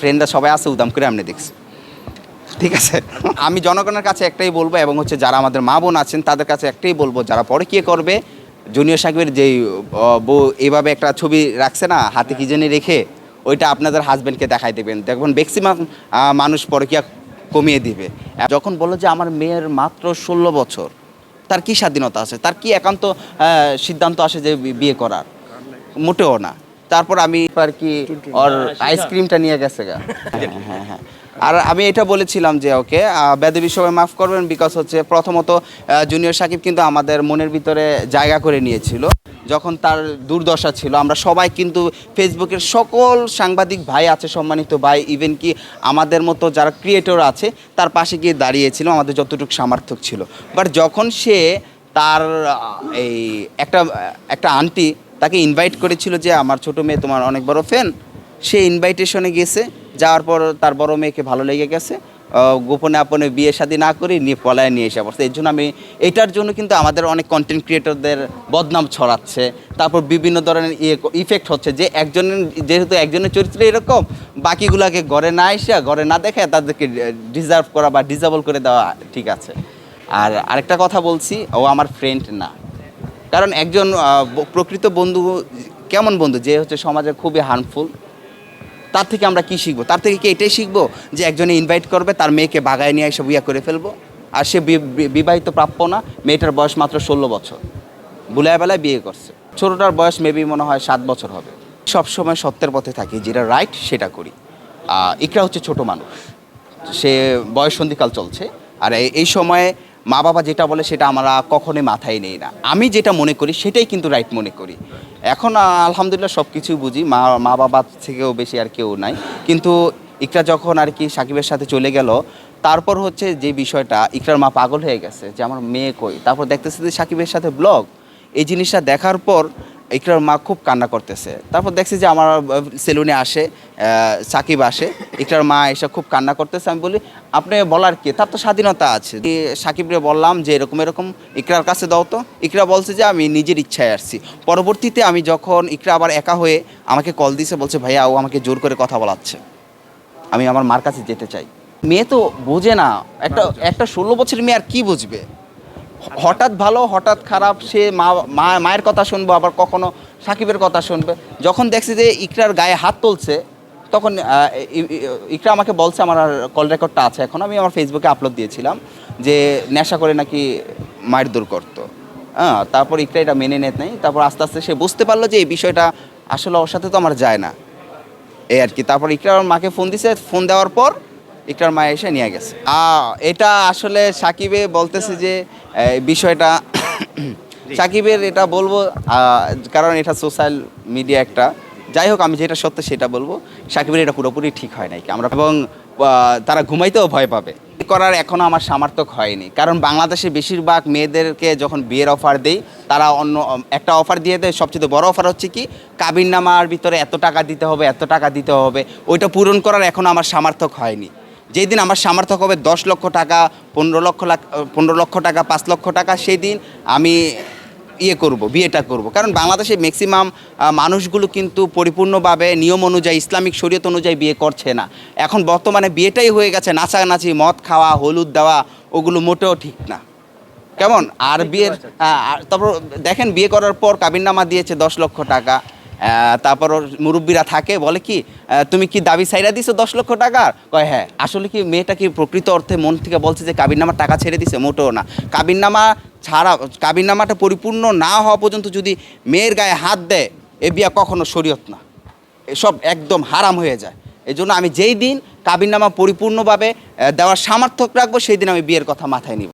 ফ্রেন্ডরা সবাই আছে, উদাম করে আপনি দেখছি। ঠিক আছে? আমি জনগণের কাছে একটাই বলব এবং হচ্ছে যারা আমাদের মা বোন আছেন, তাদের কাছে একটাই বলব, যারা পরে কে করবে, জুনিয়র সাকিবের যেই বউ এইভাবে একটা ছবি রাখছে না, হাতে কি জানি রেখে, ওইটা আপনাদের হাজব্যান্ডকে দেখাই দেবেন। দেখবেন ম্যাক্সিমাম মানুষ পরকিয়া কমিয়ে দিবে। যখন বলো যে আমার মেয়ের মাত্র ষোলো বছর, তার কি স্বাধীনতা আছে? তার কি একান্ত সিদ্ধান্ত আসে যে বিয়ে করার? মোটেও না। তারপর আমি আর কি ওর আইসক্রিমটা নিয়ে গেছে গা। হ্যাঁ হ্যাঁ হ্যাঁ আর আমি এটা বলেছিলাম যে ওকে বেদে বিষয়ে মাফ করবেন বিকজ হচ্ছে প্রথমত জুনিয়র সাকিব কিন্তু আমাদের মনের ভিতরে জায়গা করে নিয়েছিল। যখন তার দুর্দশা ছিল আমরা সবাই কিন্তু ফেসবুকের সকল সাংবাদিক ভাই আছে সম্মানিত ভাই ইভেন কি আমাদের মতো যারা ক্রিয়েটর আছে তার পাশে গিয়ে দাঁড়িয়েছিল আমাদের যতটুকু সামর্থ্য ছিল। বাট যখন সে তার এই একটা একটা আন্টি তাকে ইনভাইট করেছিল যে আমার ছোট মেয়ে তোমার অনেক বড় ফ্যান সে ইনভাইটেশনে গেছে। যাওয়ার পর তার বড় মেয়েকে ভালো লেগে গেছে। গোপনে আপনে বিয়ে শাদী না করে নিয়ে পলায় নিয়ে এসে পড়ছে। এর জন্য আমি এটার জন্য কিন্তু আমাদের অনেক কন্টেন্ট ক্রিয়েটরদের বদনাম ছড়াচ্ছে। তারপর বিভিন্ন ধরনের ইয়ে ইফেক্ট হচ্ছে যে একজনের, যেহেতু একজনের চরিত্র এরকম, বাকিগুলোকে ঘরে না এসে, ঘরে না দেখে তাদেরকে ডিজার্ভ করা বা ডিজাবল করে দেওয়া ঠিক আছে। আর আরেকটা কথা বলছি, ও আমার ফ্রেন্ড না। কারণ একজন প্রকৃত বন্ধু কেমন বন্ধু? যে হচ্ছে সমাজে খুবই হার্মফুল তার থেকে আমরা কি শিখব? তার থেকে কি এটাই শিখব? যে একজনে ইনভাইট করবে, তার মেয়েকে বাগায় নিয়ে এসে বিয়া করে ফেলব। আর সে বিবাহিত প্রাপ্য না, মেয়েটার বয়স মাত্র ষোলো বছর। বুলায় বেলায় বিয়ে করছে। ছোটোটার বয়স মেবি মনে হয় সাত বছর হবে। সবসময় সত্যের পথে থাকি, যেটা রাইট সেটা করি। ইকরা হচ্ছে ছোট মানুষ। সে বয়স সন্ধিকাল চলছে। আর এই সময়ে মা বাবা যেটা বলে সেটা আমরা কখনোই মাথায় নেই না। আমি যেটা মনে করি সেটাই কিন্তু রাইট মনে করি। এখন আলহামদুলিল্লাহ সব কিছুই বুঝি, মা মা বাবার থেকেও বেশি আর কেউ নাই। কিন্তু ইকরা যখন আর কি সাকিবের সাথে চলে গেল, তারপর হচ্ছে যে বিষয়টা, ইকরার মা পাগল হয়ে গেছে যে আমার মেয়ে কই? তারপর দেখতেছে যে সাকিবের সাথে ব্লগ এই জিনিসটা দেখার পর ইকরার মা খুব কান্না করতেছে। তারপর দেখছি যে আমার সেলুনে আসে সাকিব আসে। ইকরার মা এসে খুব কান্না করতেছে। আমি বলি আপনি বলার কি? তার তো স্বাধীনতা আছে। সাকিবরে বললাম যে এরকম এরকম ইকরার কাছে দাও তো। ইকরা বলছে যে আমি নিজের ইচ্ছায় আসছি। পরবর্তীতে আমি যখন ইকরা আবার একা হয়ে আমাকে কল দিছে বলছে ভাইয়া ও আমাকে জোর করে কথা বলাচ্ছে। আমি আমার মার কাছে যেতে চাই। মেয়ে তো বোঝে না। একটা একটা ষোলো বছরের মেয়ে আর কি বুঝবে? হঠাৎ ভালো, হঠাৎ খারাপ, সে মা মায়ের কথা শুনব, আবার কখনো সাকিবের কথা শুনবে। যখন দেখছি যে ইকরার গায়ে হাত তুলছে, তখন ইকরা আমাকে বলছে, আমার কল রেকর্ডটা আছে এখন। আমি আমার ফেসবুকে আপলোড দিয়েছিলাম যে নেশা করে নাকি মায়ের দূর করতো হ্যাঁ তারপর ইকরা এটা মেনে নেয় নাই। তারপর আস্তে আস্তে সে বুঝতে পারল যে এই বিষয়টা আসলে ওর সাথে তো আমার যায় না। এই আর কি। তারপর ইকরার মাকে ফোন দিছে। ফোন দেওয়ার পর ইকরার মা এসে নিয়ে গেছে। এটা আসলে সাকিবে বলতেছে যে বিষয়টা সাকিবের এটা বলব কারণ এটা সোশ্যাল মিডিয়া একটা। যাই হোক, আমি যেটা সত্য সেটা বলব, সাকিবের এটা পুরোপুরি ঠিক হয় নাই। আমরা এবং তারা ঘুমাইতেও ভয় পাবে। করার এখনও আমার সামর্থ্য হয়নি। কারণ বাংলাদেশে বেশিরভাগ মেয়েদেরকে যখন বিয়ের অফার দেই, তারা অন্য, একটা অফার দিয়ে দেয়, সবচেয়ে বড় অফার হচ্ছে কি কাবিননামার ভিতরে এত টাকা দিতে হবে, এত টাকা দিতে হবে। ওইটা পূরণ করার এখনও আমার সামর্থ্য হয়নি। যেই দিন আমার সামর্থ্য হবে দশ লক্ষ টাকা পনেরো লক্ষ লাখ পনেরো লক্ষ টাকা পাঁচ লক্ষ টাকা সেই দিন আমি ইয়ে করব বিয়েটা করব। কারণ বাংলাদেশে ম্যাক্সিমাম মানুষগুলো কিন্তু পরিপূর্ণভাবে নিয়ম অনুযায়ী ইসলামিক শরীয়ত অনুযায়ী বিয়ে করছে না। এখন বর্তমানে বিয়েটাই হয়ে গেছে নাচানাচি মদ খাওয়া হলুদ দেওয়া ওগুলো মোটেও ঠিক না। কেমন? আর বিয়ের আর তারপর দেখেন বিয়ে করার পর কাবিননামা দিয়েছে দশ লক্ষ টাকা। তারপর মুরব্বীরা থাকে, বলে কি তুমি কি দাবি সাইরা দিছো দশ লক্ষ টাকার? কয় হ্যাঁ। আসলে কি মেয়েটা কি প্রকৃত অর্থে মন থেকে বলছে যে কাবিননামার টাকা ছেড়ে দিছে? মোটেও না। কাবিননামা ছাড়া, কাবিননামাটা পরিপূর্ণ না হওয়া পর্যন্ত যদি মেয়ের গায়ে হাত দেয়, এ বিয়া কখনো শরীয়ত না। এসব একদম হারাম হয়ে যায়। এই জন্য আমি যেই দিন কাবিননামা পরিপূর্ণভাবে দেওয়ার সামর্থ্য রাখব, সেই দিন আমি বিয়ের কথা মাথায় নিব।